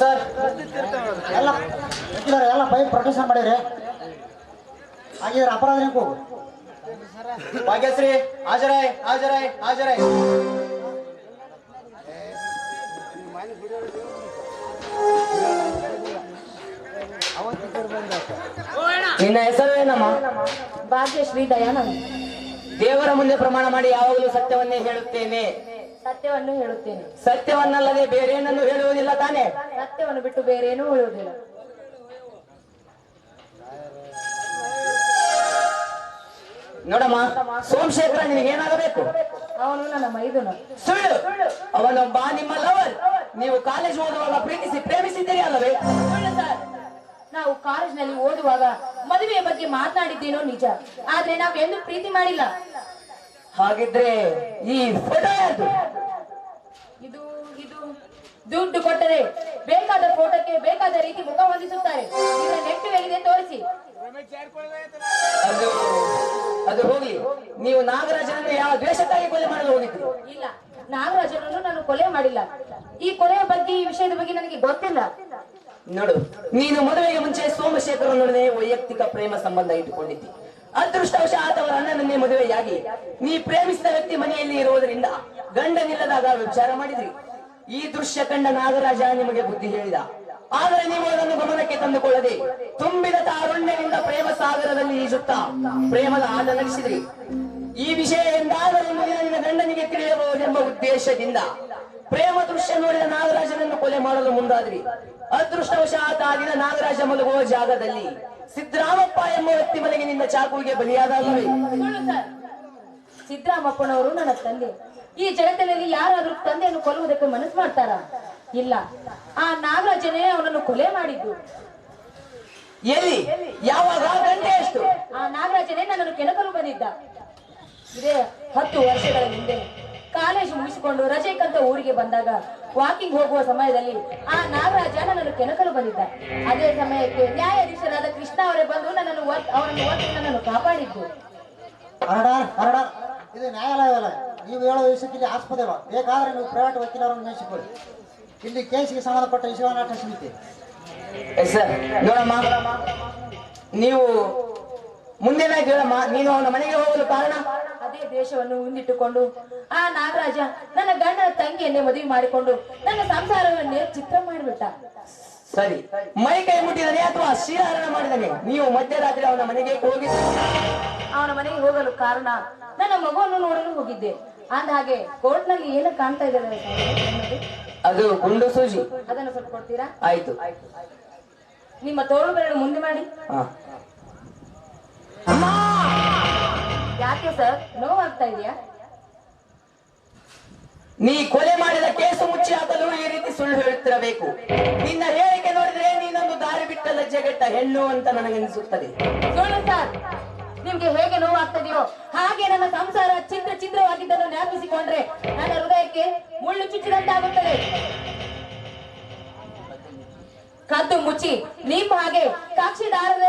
Sir ಎಲ್ಲ ವಕೀಲರು ಎಲ್ಲ ಬೈಕ್ ಪ್ರೊಟೆಕ್ಷನ್ ಮಾಡಿರಿ ಹಾಗಿದ್ರೆ ಅಪರಾಧ ನೀವು ಭಾಗ್ಯಶ್ರೀ ಹಾಜರಾಯ್ ಹಾಜರಾಯ್ ಹಾಜರಾಯ್. ನಿನ್ನ ಹೆಸರು ಏನಮ್ಮ? ಭಾಗ್ಯಶ್ರೀ ದಯಾನಂದ್. ದೇವರ ಮುಂದೆ ಪ್ರಮಾಣ ಮಾಡಿ ಯಾವಾಗಲೂ ಸತ್ಯವನ್ನೇ ಹೇಳುತ್ತೇನೆ. ಸತ್ಯವನ್ನು ಹೇಳುತ್ತೇನೆ. ಸತ್ಯವನ್ನಲ್ಲದೆ ಬೇರೇನನ್ನು ಹೇಳುವುದಿಲ್ಲ ತಾನೆ? ಸತ್ಯವನ್ನು ಬಿಟ್ಟು ಬೇರೇನೂ ಹೇಳುವುದಿಲ್ಲ. ನೋಡಮ್ಮ ಸೋಮಶೇಖರ ನಿನಗೇನಾಗಬೇಕು ಅವನು ನನ್ನ ಮೈದುನ. ಸುಳ್ಳು. ಅವನೊಬ್ಬ ನಿಮ್ಮ ಲವರ್. ನೀವು ಕಾಲೇಜ್ ಓದುವಾಗ ಪ್ರೀತಿಸಿ ಪ್ರೇಮಿಸಿದ್ದೀರಿ ಅಲ್ಲವೇ? ನಾವು ಕಾಲೇಜ್ನಲ್ಲಿ ಕಾಲೇಜಿನಲ್ಲಿ ಓದುವಾಗ ಮದುವೆಯ ಬಗ್ಗೆ ಮಾತನಾಡಿದ್ದೇನೋ ನಿಜ. ಆದ್ರೆ ನಾವು ಎಂದು ಪ್ರೀತಿ ಮಾಡಿಲ್ಲ. ಹಾಗಿದ್ರೆ ಈ ಫೋಟೋ ಇದು ಇದು ದುಡ್ಡು ಕೊಟ್ಟರೆ ಬೇಕಾದ ಫೋಟೋಕ್ಕೆ ಬೇಕಾದ ರೀತಿ ಮುಖ ಹೊಂದಿಸುತ್ತಾರೆ. ಇದರ ನೆಟ್ಟಿಗೆ ತೋರಿಸಿ. ಅದು ಅದು ಹೋಗಿ ನೀವು ನಾಗರಾಜನನ್ನು ಯಾವ ದ್ವೇಷಕ್ಕಾಗಿ ಕೊಲೆ ಮಾಡಲು ಹೋಗಿದ್ರು? ಇಲ್ಲ ನಾಗರಾಜನನ್ನು ನಾನು ಕೊಲೆ ಮಾಡಿಲ್ಲ. ಈ ಕೊಲೆಯ ಬಗ್ಗೆ ಈ ವಿಷಯದ ಬಗ್ಗೆ ನನಗೆ ಗೊತ್ತಿಲ್ಲ. ನೋಡು ನೀನು ಮದುವೆಗೆ ಮುಂಚೆ ಸೋಮಶೇಖರನೊಡನೆ ವೈಯಕ್ತಿಕ ಪ್ರೇಮ ಸಂಬಂಧ ಇಟ್ಟುಕೊಂಡಿದ್ದಿ. ಅದೃಷ್ಟವಶ ಅವರ ಅಣ್ಣನನ್ನೇ ಮದುವೆಯಾಗಿ ನೀ ಪ್ರೇಮಿಸಿದ ವ್ಯಕ್ತಿ ಮನೆಯಲ್ಲಿ ಇರುವುದರಿಂದ ಗಂಡನಿಲ್ಲದಾಗ ವಿಚಾರ ಮಾಡಿದ್ರಿ. ಈ ದೃಶ್ಯ ಕಂಡ ನಾಗರಾಜ ನಿಮಗೆ ಬುದ್ಧಿ ಹೇಳಿದ. ಆದರೆ ನೀವು ಅದನ್ನು ಗಮನಕ್ಕೆ ತಂದುಕೊಳ್ಳದೆ ತುಂಬಿದ ತಾರುಣ್ಯದಿಂದ ಪ್ರೇಮ ಸಾಗರದಲ್ಲಿ ಈಜುತ್ತಾ ಪ್ರೇಮದ ಆಟ ನಡೆಸಿದ್ರಿ. ಈ ವಿಷಯ ಎಂದಾದರೂ ಮುಂದಿನ ನಿನ್ನ ಗಂಡನಿಗೆ ತಿಳಿಯಬಹುದೆಂಬ ಉದ್ದೇಶದಿಂದ ಪ್ರೇಮ ದೃಶ್ಯ ನೋಡಿದ ನಾಗರಾಜನನ್ನು ಕೊಲೆ ಮಾಡಲು ಮುಂದಾದ್ರಿ. ಅದೃಷ್ಟವಶಾತ್ ಆ ದಿನ ನಾಗರಾಜ ಮಲಗುವ ಜಾಗದಲ್ಲಿ ಸಿದ್ದರಾಮಪ್ಪ ಎಂಬ ವ್ಯಕ್ತಿ ಮನೆಗೆ ನಿನ್ನ ಚಾಕುವಿಗೆ ಸರ್ ಸಿದ್ದರಾಮಪ್ಪನವರು ನನ್ನ ತಂದೆ. ಈ ಜಗತ್ತಿನಲ್ಲಿ ಯಾರಾದ್ರೂ ತಂದೆಯನ್ನು ಕೊಲ್ಲುವುದಕ್ಕೆ ಮನಸ್ಸು ಮಾಡ್ತಾರ? ಇಲ್ಲ. ಆ ನಾಗರಾಜನೇ ಅವನನ್ನು ಕೊಲೆ ಮಾಡಿದ್ದು. ಎಲ್ಲಿ? ಯಾವಾಗ? ಗಂಟೆ ಎಷ್ಟು? ಆ ನಾಗರಾಜನೇ ನನ್ನನ್ನು ಕೆಣಕಲು ಬಂದಿದ್ದ. ಇದೇ ಹತ್ತು ವರ್ಷಗಳ ಹಿಂದೆ ಕಾಲೇಜ್ ಮುಗಿಸಿಕೊಂಡು ರಜೆಕ್ಕಂತ ಊರಿಗೆ ಬಂದಾಗ ವಾಕಿಂಗ್ ಹೋಗುವ ಸಮಯದಲ್ಲಿ ಆ ನಾಗರಾಜ ನನ್ನನ್ನು ಕೆಣಕಲು ಬಂದಿದ್ದ. ಅದೇ ಸಮಯಕ್ಕೆ ನ್ಯಾಯಾಧೀಶರಾದ ಕೃಷ್ಣ ಅವರೇ ಬಂದು ನನ್ನನ್ನು ಅವರನ್ನು ಒತ್ತಿ ನನ್ನನ್ನು ಕಾಪಾಡಿದ್ದು. ಹರಡಾರ್ ಹರಡಾರ್ ಇದು ನ್ಯಾಯಾಲಯವಲ್ಲ. ನೀವು ಹೇಳೋ ವಿಷಯಕ್ಕೆ ಇಲ್ಲಿ ಆಸ್ಪದ ಇಲ್ಲ ಬೇಕಾದ್ರೆ ನೀವು ಪ್ರೈವೇಟ್ ವಕೀಲರನ್ನು ನೇಮಿಸಿಕೊಳ್ಳಿ. ಇಲ್ಲಿ ಕೇಸಿಗೆ ಸಂಬಂಧಪಟ್ಟ ವಿಷಯವನ್ನು ಸಮಿತಿ ಎಸ್ ಸರ್. ನೋಡಮ್ಮ ನೀವು ಮುಂದೆನ ಕೇಳಮ್ಮ ನೀನು ಅವನ ಮನೆಗೆ ಹೋಗಲು ಕಾರಣ? ಅದೇ ದೇಶವನ್ನು ಮುಂದಿಟ್ಟುಕೊಂಡು ಆ ನಾಗರಾಜ ನನ್ನ ಗಂಡನ ತಂಗಿಯನ್ನೇ ಮದುವೆ ಮಾಡಿಕೊಂಡು ನನ್ನ ಸಂಸಾರವನ್ನೇ ಚಿತ್ರ ಮಾಡಿಬಿಟ್ಟ. ಸರಿ ಮೈ ಕೈ ಮುಟ್ಟಿದನೆ ಅಥವಾ ಶ್ರೀಹರಣ ಮಾಡಿದನೆ ನೀವು ಮಧ್ಯರಾತ್ರಿ ಅವನ ಮನೆಗೆ ಹೋಗಿ ಅವನ ಮನೆಗೆ ಹೋಗಲು ಕಾರಣ ನನ್ನ ಮಗುವನ್ನು ನೋಡಲು ಹೋಗಿದ್ದೆ. ಅಂದ ಹಾಗೆ ಕೋರ್ಟ್ನಲ್ಲಿ ಏನು ಕಾಣ್ತಾ ಇದ್ದಾರೆ ಅದು ಗುಂಡು ಸೂಜಿ. ಅದನ್ನು ಸ್ವಲ್ಪ ಕೊಡ್ತೀರಾ? ಆಯ್ತು. ನಿಮ್ಮ ತೋಳು ಬೆರಳು ಮುಂದೆ ಮಾಡಿ. ಯಾಕೆ ಸರ್? ನೋವಾಗ್ತಾ ಇದೆಯಾ? ನೀ ಕೊಲೆ ಮಾಡಿದ ಕೇಸು ಮುಚ್ಚಿ ಹಾಕಲು ಈ ರೀತಿ ಸುಳ್ಳು ಹೇಳುತ್ತಿರಬೇಕು. ನಿನ್ನ ಹೇಳಿಕೆ ನೋಡಿದ್ರೆ ನೀನೊಂದು ದಾರಿ ಬಿಟ್ಟ ಲಜ್ಜೆಗೆಟ್ಟ ಹೆಣ್ಣು ಅಂತ ನನಗನ್ನಿಸುತ್ತದೆ. ಸುಳ್ಳು ಸರ್. ನಿಮ್ಗೆ ಹೇಗೆ ನೋವಾಗ್ತದೆಯೋ ಹಾಗೆ ನನ್ನ ಸಂಸಾರ ಚಿತ್ರ ಚಿತ್ರವಾಗಿದ್ದನ್ನು ಜ್ಞಾಪಿಸಿಕೊಂಡ್ರೆ ನನ್ನ ಹೃದಯಕ್ಕೆ ಮುಳ್ಳು ಚುಚ್ಚಿದಂತಾಗುತ್ತದೆ. ಕದ್ದು ಮುಚ್ಚಿ ನಿಮ್ಮ ಹಾಗೆ ಸಾಕ್ಷಿದಾರರೇ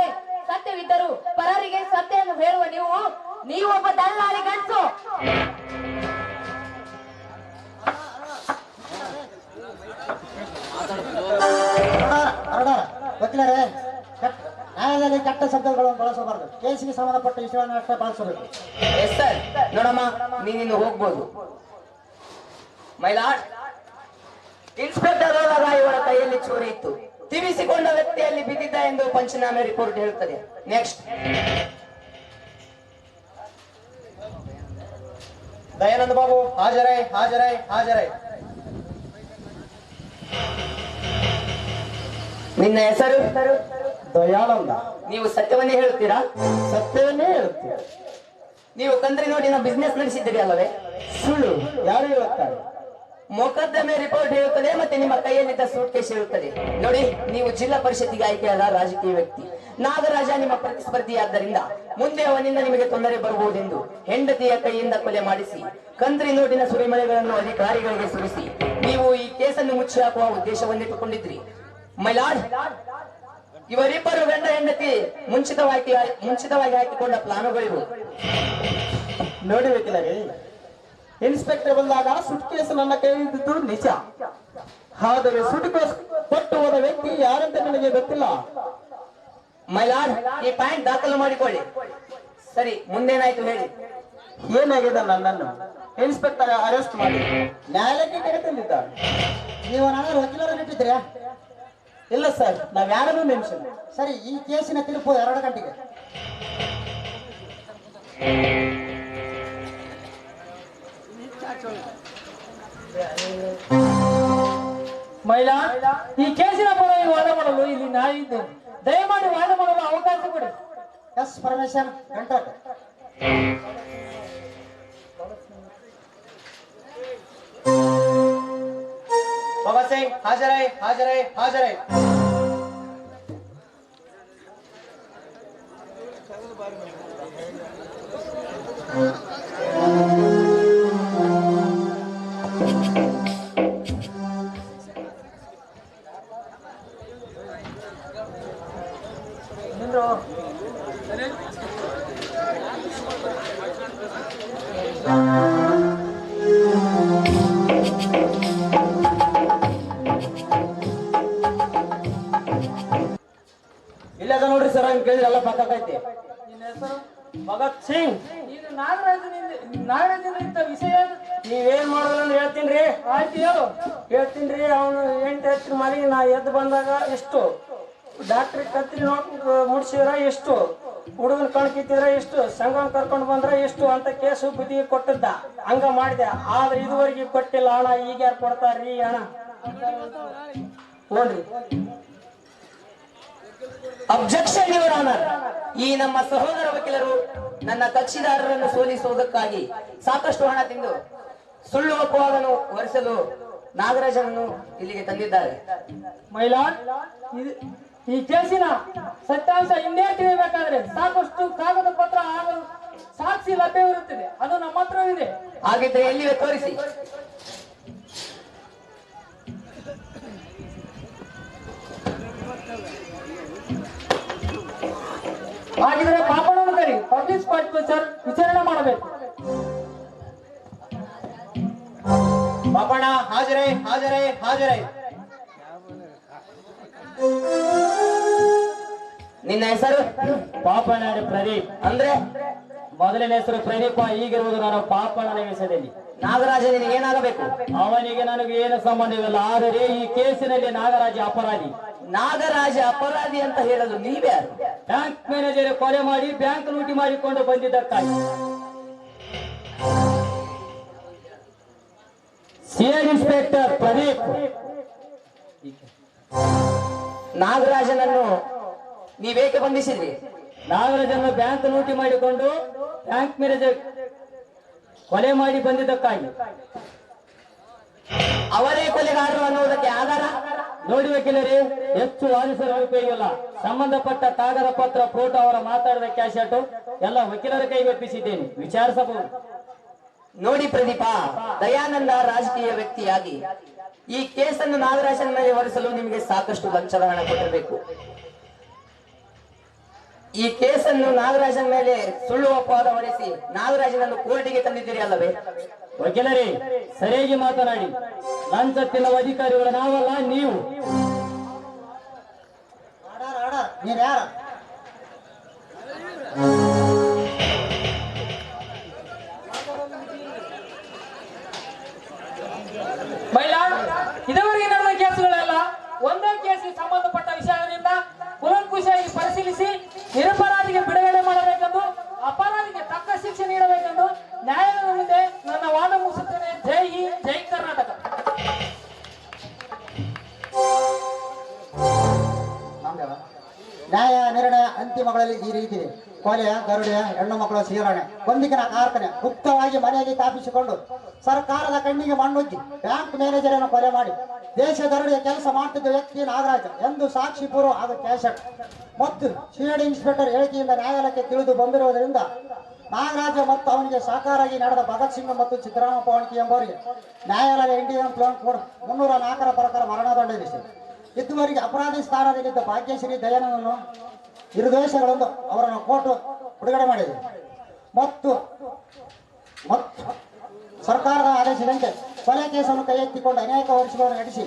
ವಕೀಲರೇ ನ್ಯಾಯಾಲಯದಲ್ಲಿ ಕೆಟ್ಟ ಶಬ್ದಗಳನ್ನು ಬಳಸಬಾರದು. ಕೇಸಿಗೆ ಸಂಬಂಧಪಟ್ಟ ವಿಷಯವನ್ನು ಅಷ್ಟೇ ಬಳಸಬೇಕು. Yes sir. ನೋಡಮ್ಮ ನೀನಿನ್ನು ಹೋಗ್ಬೋದು. ಮೈಲಾಡ್ ಇನ್ಸ್ಪೆಕ್ಟರ್ ಹೋದಾಗ ಇವರ ಕೈಯಲ್ಲಿ ಚೂರಿ ಇತ್ತು. ತಿವಿಸಿಕೊಂಡ ವ್ಯಕ್ತಿಯಲ್ಲಿ ಬಿದ್ದಿದ್ದ ಎಂದು ಪಂಚನಾಮೆ ರಿಪೋರ್ಟ್ ಹೇಳುತ್ತದೆ. ನೆಕ್ಸ್ಟ್. ದಯಾನಂದ ಬಾಬು ಹಾಜರೈ ಹಾಜರೈ ಹಾಜರೈ. ನಿನ್ನ ಹೆಸರು? ದಯಾನಂದ. ನೀವು ಸತ್ಯವನ್ನೇ ಹೇಳುತ್ತೀರಾ? ಸತ್ಯವನ್ನೇ ಹೇಳುತ್ತೀರಾ ನೀವು ಕಂದ್ರಿ ನಾವು ಬಿಸ್ನೆಸ್ ನಡೆಸಿದ್ದೀರಿ ಅಲ್ಲವೇ? ಸುಳ್ಳು. ಯಾರು ಹೇಳುತ್ತಾರೆ? ಮೊಕದ್ದಮೆ ರಿಪೋರ್ಟ್ ಹೇಳುತ್ತದೆ ಮತ್ತೆ ನಿಮ್ಮ ಕೈಯಲ್ಲಿದ್ದ ಸೂಟ್ ಕೇಸ್ ಹೇಳುತ್ತದೆ. ನೋಡಿ ನೀವು ಜಿಲ್ಲಾ ಪರಿಷತ್ತಿಗೆ ಆಯ್ಕೆಯಾದ ರಾಜಕೀಯ ವ್ಯಕ್ತಿ. ನಾಗರಾಜ ನಿಮ್ಮ ಪ್ರತಿಸ್ಪರ್ಧಿಯಾದ್ದರಿಂದ ಮುಂದೆ ಅವನಿಂದ ನಿಮಗೆ ತೊಂದರೆ ಬರಬಹುದೆಂದು ಹೆಂಡತಿಯ ಕೈಯಿಂದ ಕೊಲೆ ಮಾಡಿಸಿ ಕಂದ್ರಿ ನೋಟಿನ ಸುರಿಮಳೆಗಳನ್ನು ಅಧಿಕಾರಿಗಳಿಗೆ ಸುರಿಸಿ ನೀವು ಈ ಕೇಸನ್ನು ಮುಚ್ಚಿ ಹಾಕುವ ಉದ್ದೇಶವನ್ನಿಟ್ಟುಕೊಂಡಿದ್ರಿ. ಮೈಲಾಡ್ ಇವರಿಬ್ಬರು ಗಂಡ ಹೆಂಡತಿ ಮುಂಚಿತವಾಗಿ ಮುಂಚಿತವಾಗಿ ಹಾಕಿಕೊಂಡ ಪ್ಲಾನುಗಳಿವು ನೋಡಿ ವಕೀಲರೇ ಇನ್ಸ್ಪೆಕ್ಟರ್ ಬಂದಾಗ ಸುಟ್ ಕೇಸ್ ನನ್ನ ಕೈದಿದ್ದು ನಿಜ. ಆದರೆ ಸುಟುಕು ಕೊಟ್ಟು ಹೋದ ವ್ಯಕ್ತಿ ಯಾರಂತ ನನಗೆ ಗೊತ್ತಿಲ್ಲ? ಮೈಲಾಡ್ ಈ ಪ್ಯಾಂಟ್ ದಾಖಲು ಮಾಡಿಕೊಳ್ಳಿ. ಸರಿ ಮುಂದೇನಾಯ್ತು ಹೇಳಿ. ಏನಾಗಿದೆ ನನ್ನನ್ನು? ಇನ್ಸ್ಪೆಕ್ಟರ್ ಅರೆಸ್ಟ್ ಮಾಡಿ. ನ್ಯಾಯಾಲಯಕ್ಕೆ ಕರೆತಂದಿದ್ದಾರೆ ನೀವು ನಾನು ವಕೀಲರನ್ನು ಇಟ್ಟಿದ್ದೀರಾ ಇಲ್ಲ ಸರ್, ನಾವ್ ಯಾರನ್ನೂ ಮೆನ್ಷನ್ ಸರಿ, ಈ ಕೇಸಿನ ತೀರ್ಪು ಎರಡು ಗಂಟೆಗೆ. ಮಹಿಳಾ, ಈ ಕೇಸಿನ ಪರವಾಗಿ ವಾದ ಮಾಡಲು ಇಲ್ಲಿ ನಾನು ದಯಮಾಡಿ ವಾದ ಮಾಡಲು ಅವಕಾಶ ಕೊಡಿ. ಎಸ್ ಪರಮೇಶನ್ ಗಂಟಕ್ ಭಗತ್ ಸಿಂಗ್ ಹಾಜರೈ ಹಾಜರೈ ಹಾಜರೈ ಇಲ್ಲದ ಭಗತ್ ಸಿಂಗ್. ಇದು ನಾಗರಾಜನಿಂದ ನಾಗರಾಜನ ಇಂಥ ವಿಷಯ? ನೀವೇನ್ ಮಾಡೋದಂದ್ರೆ ಹೇಳ್ತೀನಿ ರೀ. ಆಯ್ತು ಹೇಳು. ಹೇಳ್ತೀನಿ ಅವನು ಎಂಟು ಹತ್ತಿರ ಮನೆಗೆ ನಾ ಎದ್ದು ಬಂದಾಗ ಎಷ್ಟು? ಡಾಕ್ಟ್ರಿ ಕತ್ರಿ ನೋಡ್ಕೊಂಡು ಮುಡ್ಸಿದ್ರ ಎಷ್ಟು? ಹುಡುಗನ ಕಣ್ಕಿತ್ತಿದ್ರ ಎಷ್ಟು? ಸಂಘ ಕರ್ಕೊಂಡು ಬಂದ್ರೆ ಎಷ್ಟು ಅಂತ ಕೇಸು ಬುದ್ಧಿ ಕೊಟ್ಟಿದ್ದ. ಹಂಗ ಮಾಡಿದೆ. ಆದ್ರೆ ಇದುವರೆಗೆ ಕೊಟ್ಟಿಲ್ಲ ಹಣ ಈಗ ಯಾರು ಕೊಡ್ತಾರ್ರಿ ಹಣ ನೋಡ್ರಿ. ಅಬ್ಜೆಕ್ಷನ್ ಇವರ ಆನರ್ ಈ ನಮ್ಮ ಸಹೋದರ ವಕೀಲರು ನನ್ನ ಕಕ್ಷಿದಾರರನ್ನು ಸೋಲಿಸುವುದಕ್ಕಾಗಿ ಸಾಕಷ್ಟು ಹಣ ತಿಂದು ಸುಳ್ಳು ಅಪವಾದನ್ನು ಹೊರಿಸಲು ನಾಗರಾಜನನ್ನು ಇಲ್ಲಿಗೆ ತಂದಿದ್ದಾರೆ. ಮಹಿಳಾ ಇದು- ಈ ಕೇಸಿನ ಸತ್ಯಾಂಶ ಹಿಂದೆ ತಿಳಿಯಬೇಕಾದ್ರೆ ಸಾಕಷ್ಟು ಕಾಗದ ಪತ್ರ ಹಾಗೂ ಸಾಕ್ಷಿ ಲಭ್ಯವಿರುತ್ತದೆ. ಅದು ನಮ್ಮ ಹತ್ರವಿದೆ ಹಾಗಿದ್ರೆ ಎಲ್ಲಿವೆ ತೋರಿಸಿ? ಹಾಗಿದ್ರೆ ಪಾಪಣ್ಣನ ಕರಿ ಪಬ್ಲಿಕ್ ಸರ್ ವಿಚಾರಣೆ ಮಾಡಬೇಕು. ಪಾಪಣ ಹಾಜರೇ ಹಾಜರೇ ಹಾಜರೇ. ನಿನ್ನ ಹೆಸರು? ಪಾಪನಾಡಿ ಪ್ರದೀಪ್. ಅಂದ್ರೆ ಮೊದಲನೇ ಹೆಸರು ಪ್ರದೀಪ, ಈಗಿರುವುದು ನಾನು ಪಾಪಣ್ಣನ ವಿಷಯದಲ್ಲಿ ನಾಗರಾಜ ನಿನಗೆ ಏನಾಗಬೇಕು? ಅವನಿಗೆ ನನಗೆ ಏನು ಸಂಬಂಧವಿಲ್ಲ ಆದರೆ ಈ ಕೇಸಿನಲ್ಲಿ ನಾಗರಾಜ ಅಪರಾಧಿ. ನಾಗರಾಜ ಅಪರಾಧಿ ಅಂತ ಹೇಳಲು ನೀವೇ ಬ್ಯಾಂಕ್ ಮ್ಯಾನೇಜರ್ ಕೊಲೆ ಮಾಡಿ ಬ್ಯಾಂಕ್ ಲೂಟಿ ಮಾಡಿಕೊಂಡು ಬಂದಿದ್ದಕ್ಕಾಗಿ. CL inspector Pradeep. ನಾಗರಾಜನನ್ನು ನೀವೇಕೆ ಬಂಧಿಸಿದ್ರಿ? ನಾಗರಾಜನ್ನು ಬ್ಯಾಂಕ್ ಲೂಟಿ ಮಾಡಿಕೊಂಡು ಬ್ಯಾಂಕ್ ಮ್ಯಾನೇಜರ್ ಕೊಲೆ ಮಾಡಿ ಬಂದಿದ್ದಕ್ಕಾಗಿ. ಅವರೇ ಕೊಲೆಗಾರರು ಅನ್ನುವುದಕ್ಕೆ ಆಧಾರ? ನೋಡಿ ವಕೀಲರೇ, ಹೆಚ್ಚು ವಾದಿಸಲು ಉಪಯೋಗಿಲ್ಲ ಸಂಬಂಧಪಟ್ಟ ಕಾಗದ ಪತ್ರ, ಫೋಟೋ ಅವರ ಮಾತಾಡಿದ ಕ್ಯಾಶೆಟ್ ಎಲ್ಲ ವಕೀಲರ ಕೈಗೆ ಒಪ್ಪಿಸಿದ್ದೇನೆ. ವಿಚಾರಿಸಬಹುದು. ನೋಡಿ ಪ್ರದೀಪ, ದಯಾನಂದ ರಾಜಕೀಯ ವ್ಯಕ್ತಿಯಾಗಿ ಈ ಕೇಸನ್ನು ನಾಗರಾಜನ ಮೇಲೆ ಹೊರಿಸಲು ನಿಮಗೆ ಸಾಕಷ್ಟು ಲಂಚದ ಹಣ ಕೊಟ್ಟಿರಬೇಕು. ಈ ಕೇಸನ್ನು ನಾಗರಾಜನ ಮೇಲೆ ಸುಳ್ಳು ಅಪವಾದ ಹೊರಿಸಿ ನಾಗರಾಜನನ್ನು ಕೋರ್ಟಿಗೆ ತಂದಿದ್ದೀರಿ ಅಲ್ಲವೇ? ವಕೀಲರೇ ಸರಿಯಾಗಿ ಮಾತನಾಡಿ. ಲಂಚ ತಿನ್ನುವ ಅಧಿಕಾರಿಗಳು ನಾವಲ್ಲ ನೀವು. ಆಡಾರ್ ಆಡಾರ್ ನೀನ್ ಯಾರ ನಿರ್ಣಯ ಮಗಳಲ್ಲಿ ಈ ರೀತಿ ಇದೆ ಕೊಲೆಯ ಗರುಡೆಯ ಹೆಣ್ಣು ಮಕ್ಕಳ ಸೇರಣೆ ಕೊಂದಿಗಿನ ಕಾರ್ಖಾನೆ ಗುಪ್ತವಾಗಿ ಮನೆಯಲ್ಲಿ ತಾಪಿಸಿಕೊಂಡು ಸರ್ಕಾರದ ಕಣ್ಣಿಗೆ ಮಣ್ಣುಜ್ಜಿ ಬ್ಯಾಂಕ್ ಮ್ಯಾನೇಜರ್ ಅನ್ನು ಕೊಲೆ ಮಾಡಿ ದೇಶ ದರುಡೆಯ ಕೆಲಸ ಮಾಡುತ್ತಿದ್ದ ವ್ಯಕ್ತಿ ನಾಗರಾಜ ಎಂದು ಸಾಕ್ಷಿ ಪೂರ್ವ ಹಾಗೂ ಮತ್ತು ಸಿಐಡಿ ಇನ್ಸ್ಪೆಕ್ಟರ್ ಹೇಳಿಕೆಯಿಂದ ನ್ಯಾಯಾಲಯಕ್ಕೆ ತಿಳಿದು ಬಂದಿರುವುದರಿಂದ ನಾಗರಾಜ ಮತ್ತು ಅವನಿಗೆ ಸಾಕಾರಾಗಿ ನಡೆದ ಭಗತ್ ಸಿಂಗ್ ಮತ್ತು ಸಿದ್ದರಾಮ ಅವಣಿಕೆ ಎಂಬವರಿಗೆ ನ್ಯಾಯಾಲಯ ಇಂಡಿಯನ್ ಪ್ಲಾನ್ ಕೋಡ್ ಮುನ್ನೂರ ನಾಲ್ಕರ ಪ್ರಕಾರ ಮರಣದಂಡ ವಿಧಿಸಿದೆ. ಇದುವರೆಗೆ ಅಪರಾಧಿ ಸ್ಥಾನದಲ್ಲಿದ್ದ ಭಾಗ್ಯಶ್ರೀ ದಯಾನಂದನ್ನು ನಿರ್ದೇಶಗಳನ್ನು ಅವರನ್ನು ಕೋರ್ಟ್ ಬಿಡುಗಡೆ ಮಾಡಿದೆ. ಮತ್ತು ಮತ್ತು ಸರ್ಕಾರದ ಆದೇಶದಂತೆ ಕೊಲೆ ಕೇಸನ್ನು ಕೈ ಎತ್ತಿಕೊಂಡು ಅನೇಕ ವರ್ಷಗಳನ್ನು ನಡೆಸಿ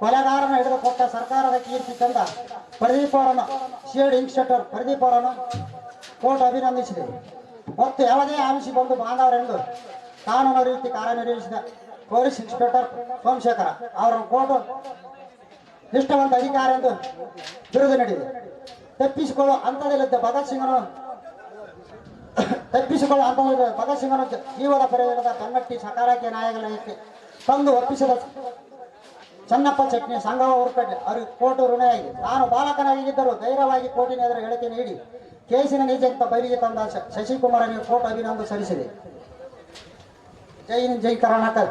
ಕೊಲೆಗಾರನ ಹಿಡಿದು ಕೊಟ್ಟ ಸರ್ಕಾರದ ಕೀರ್ತಿ ತಂದ ಪ್ರದೀಪ್ ಅವರನ್ನು ಶೇಡ್ ಇನ್ಸ್ಪೆಕ್ಟರ್ ಪ್ರದೀಪ್ ಅವರನ್ನು ಕೋರ್ಟ್ ಅಭಿನಂದಿಸಿದೆ. ಮತ್ತು ಯಾವುದೇ ಆಮಿಷ ಬಂದು ಬಾಂಧವರೆಂದು ಕಾನೂನು ರೀತಿ ಕಾರ್ಯನಿರ್ವಹಿಸಿದ ಪೊಲೀಸ್ ಇನ್ಸ್ಪೆಕ್ಟರ್ ಸೋಮಶೇಖರ ಅವರನ್ನು ಕೋರ್ಟ್ ನಿಷ್ಠವಂತ ಅಧಿಕಾರಿ ಎಂದು ಬಿರುದು ನೀಡಿದೆ. ತಪ್ಪಿಸಿಕೊಳ್ಳುವ ಹಂತದಲ್ಲಿದ್ದ ಭಗತ್ ಸಿಂಗನು ತಪ್ಪಿಸಿಕೊಳ್ಳೋ ಹಂತದಲ್ಲಿ ಭಗತ್ ಸಿಂಗನು ಜೀವದ ಪರಿಹಾರದ ಬನ್ನಟ್ಟಿ ಸಕಾರಕ್ಕೆ ನಾಯಕನಾಯಕ್ಕೆ ತಂದು ಒಪ್ಪಿಸಿದ ಚನ್ನಪ್ಪ ಚಟ್ನಿ ಸಂಘವ ಹುರ್ಕಡ್ಡೆ ಅವರಿಗೆ ಕೋರ್ಟು ಋಣಿಯಾಗಿ ನಾನು ಬಾಲಕನಾಗಿದ್ದರೂ ಧೈರ್ಯವಾಗಿ ಕೋರ್ಟಿನ ಎದುರು ಹೇಳಿಕೆ ನೀಡಿ ಕೇಸಿನ ನಿಜಂತ ಬೈರಿಗೆ ತಂದ ಶಶಿಕುಮಾರನಿಗೆ ಕೋರ್ಟ್ ಅಭಿನಂದನೆ ಸಲ್ಲಿಸಿದೆ. ಜೈ ಹಿಂದ್, ಜೈ ಕರ್ನಾಟಕ.